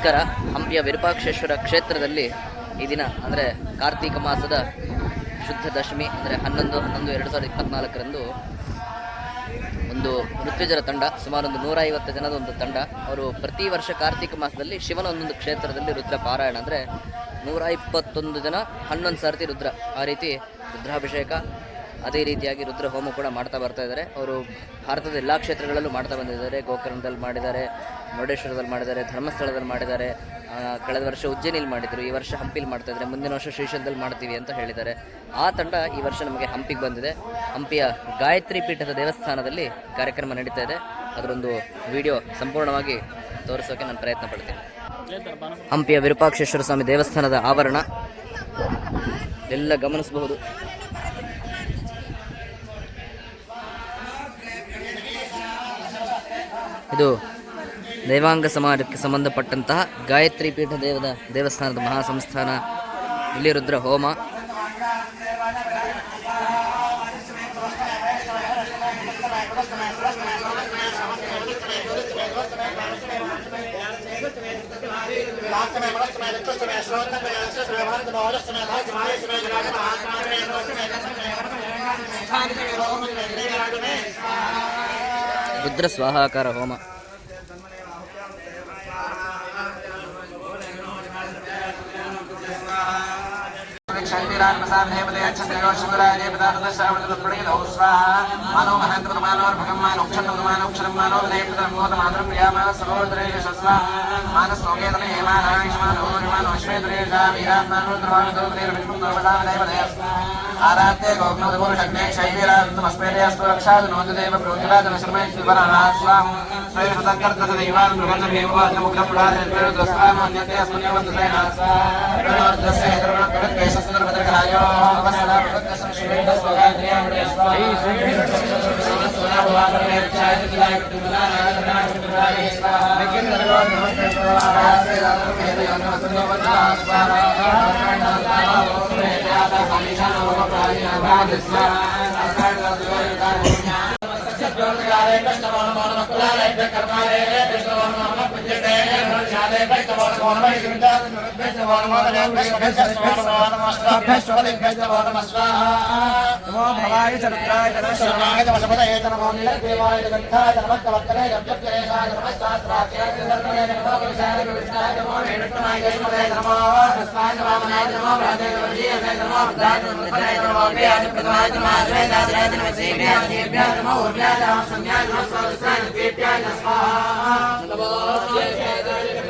ನಮಸ್ಕಾರ. ಹಂಪಿಯ ವಿರೂಪಾಕ್ಷೇಶ್ವರ ಕ್ಷೇತ್ರದಲ್ಲಿ ಈ ದಿನ, ಅಂದರೆ ಕಾರ್ತೀಕ ಮಾಸದ ಶುದ್ಧ ದಶಮಿ, ಅಂದರೆ ಹನ್ನೊಂದು ಹನ್ನೊಂದು, ಎರಡು ಸಾವಿರದ ಇಪ್ಪತ್ನಾಲ್ಕರಂದು ಒಂದು ಮೃತ್ಯುಜರ ತಂಡ ಸುಮಾರು ಒಂದು ನೂರ ಐವತ್ತು ಜನದ ಒಂದು ತಂಡ, ಅವರು ಪ್ರತಿ ವರ್ಷ ಕಾರ್ತೀಕ ಮಾಸದಲ್ಲಿ ಶಿವನ ಒಂದೊಂದು ಕ್ಷೇತ್ರದಲ್ಲಿ ರುದ್ರ ಪಾರಾಯಣ ಅಂದರೆ ನೂರ ಇಪ್ಪತ್ತೊಂದು ಜನ ಹನ್ನೊಂದು ಸರ್ತಿ ರುದ್ರ. ಆ ರೀತಿ ರುದ್ರಾಭಿಷೇಕ ಅದೇ ರೀತಿಯಾಗಿ ರುದ್ರ ಹೋಮ ಕೂಡ ಮಾಡ್ತಾ ಬರ್ತಾ ಇದ್ದಾರೆ. ಅವರು ಭಾರತದ ಎಲ್ಲ ಕ್ಷೇತ್ರಗಳಲ್ಲೂ ಮಾಡ್ತಾ ಬಂದಿದ್ದಾರೆ. ಗೋಕರ್ಣದಲ್ಲಿ ಮಾಡಿದ್ದಾರೆ, ಮುರುಡೇಶ್ವರದಲ್ಲಿ ಮಾಡಿದ್ದಾರೆ, ಧರ್ಮಸ್ಥಳದಲ್ಲಿ ಮಾಡಿದ್ದಾರೆ. ಕಳೆದ ವರ್ಷ ಉಜ್ಜಯನಿಲ್ ಮಾಡಿದ್ರು. ಈ ವರ್ಷ ಹಂಪಿಲಿ ಮಾಡ್ತಾ ಇದ್ದಾರೆ. ಮುಂದಿನ ವರ್ಷ ಶ್ರೀಶೈಲದಲ್ಲಿ ಮಾಡ್ತೀವಿ ಅಂತ ಹೇಳಿದ್ದಾರೆ. ಆ ತಂಡ ಈ ವರ್ಷ ನಮಗೆ ಹಂಪಿಗೆ ಬಂದಿದೆ. ಹಂಪಿಯ ಗಾಯತ್ರಿ ಪೀಠದ ದೇವಸ್ಥಾನದಲ್ಲಿ ಕಾರ್ಯಕ್ರಮ ನಡೀತಾ ಇದೆ. ಅದರೊಂದು ವಿಡಿಯೋ ಸಂಪೂರ್ಣವಾಗಿ ತೋರಿಸೋಕೆ ನಾನು ಪ್ರಯತ್ನ ಪಡ್ತೀನಿ. ಹಂಪಿಯ ವಿರೂಪಾಕ್ಷೇಶ್ವರ ಸ್ವಾಮಿ ದೇವಸ್ಥಾನದ ಆವರಣ ಎಲ್ಲ ಗಮನಿಸಬಹುದು. ಇದು ದೇವಾಂಗ ಸಮಾಜಕ್ಕೆ ಸಂಬಂಧಪಟ್ಟಂತಹ ಗಾಯತ್ರಿ ಪೀಠ ದೇವದ ದೇವಸ್ಥಾನದ ಮಹಾಸಂಸ್ಥಾನ ಇಲ್ಲಿ ರುದ್ರ ಹೋಮ రుద్రస్వాహాకార హోమ. मानो महेन्द्र मानो भगवान अक्षर भगवान अक्षर मानो देवदमोद मातृ प्रिया मानो सहोदरे यशस्वा मानो सौगेदने हेमान आयुष्मान भगवान अश्वेदरे जामीराम मानो द्रवाण द्रवदेव विष्णु द्रवदाम देवदयस्वा आराध्य गोपनदपुर शक्ने शैवीरान्तमस्मेरे अस्तुरक्षाद नोददेव प्रोज्वलाद नशर्मे शिवराणास्वाम स्वयंसदकर्तत देवान् मृगन्धमेववादमुखं पुरादेव दस्वाम अन्यते अस्मन्यवन्तसेनास्वा प्रणोर्दस्य हेतुर्णकृत केशस्य కర్మాలే కృష్ణ కర్మాలే కృష్ణ नमो भवाय चरुद्राय जनशरणाय जनशपदये नमो नीलदेवाय जगन्धाय जनमत्तवत्तरे गव्यप्यरेशाय नमस्सास्त्रात्याय जनधर्मणे नमो पुरुषाय विष्णाय नमो वेणुष्णाय जयमदे नमो हस्ताय नमोमनाय नमो प्राजय नमजीयसे नमो भद्राय नमोपदये नमो अभ्याय प्रथमाय नमो आदराय नमो सेव्याय देव्याय नमो उर्व्याय नमो संज्ञाय नमो स्वादुसाय देव्याय स्वाहा नमो जय जय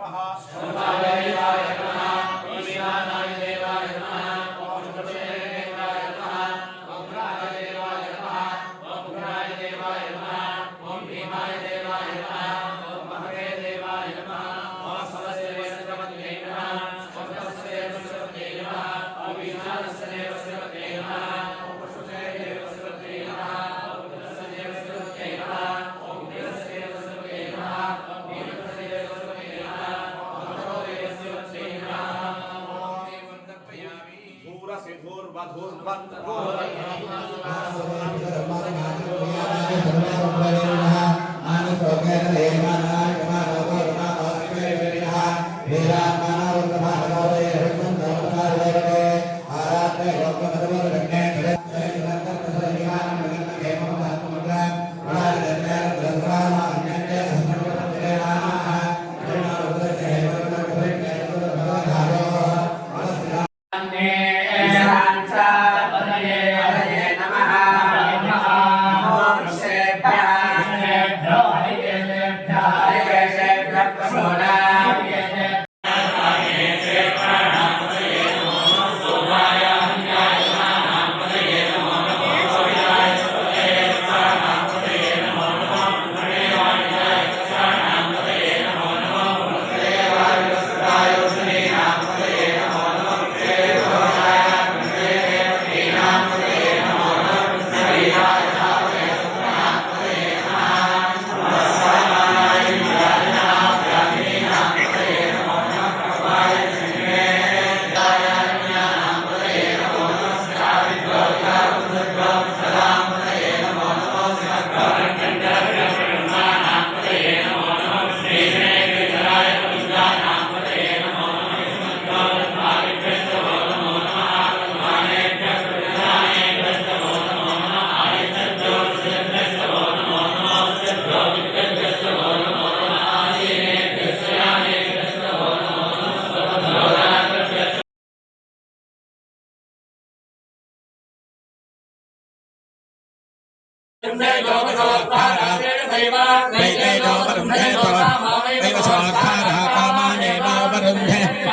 नमः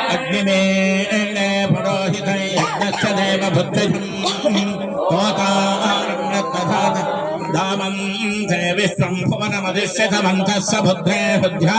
అగ్నిమే పురోహిత యజ్ఞ దేవబుద్ధం దామం దేవి సంభువనమదిశ్యతమంతః సబుద్ధే బుద్ధ్యా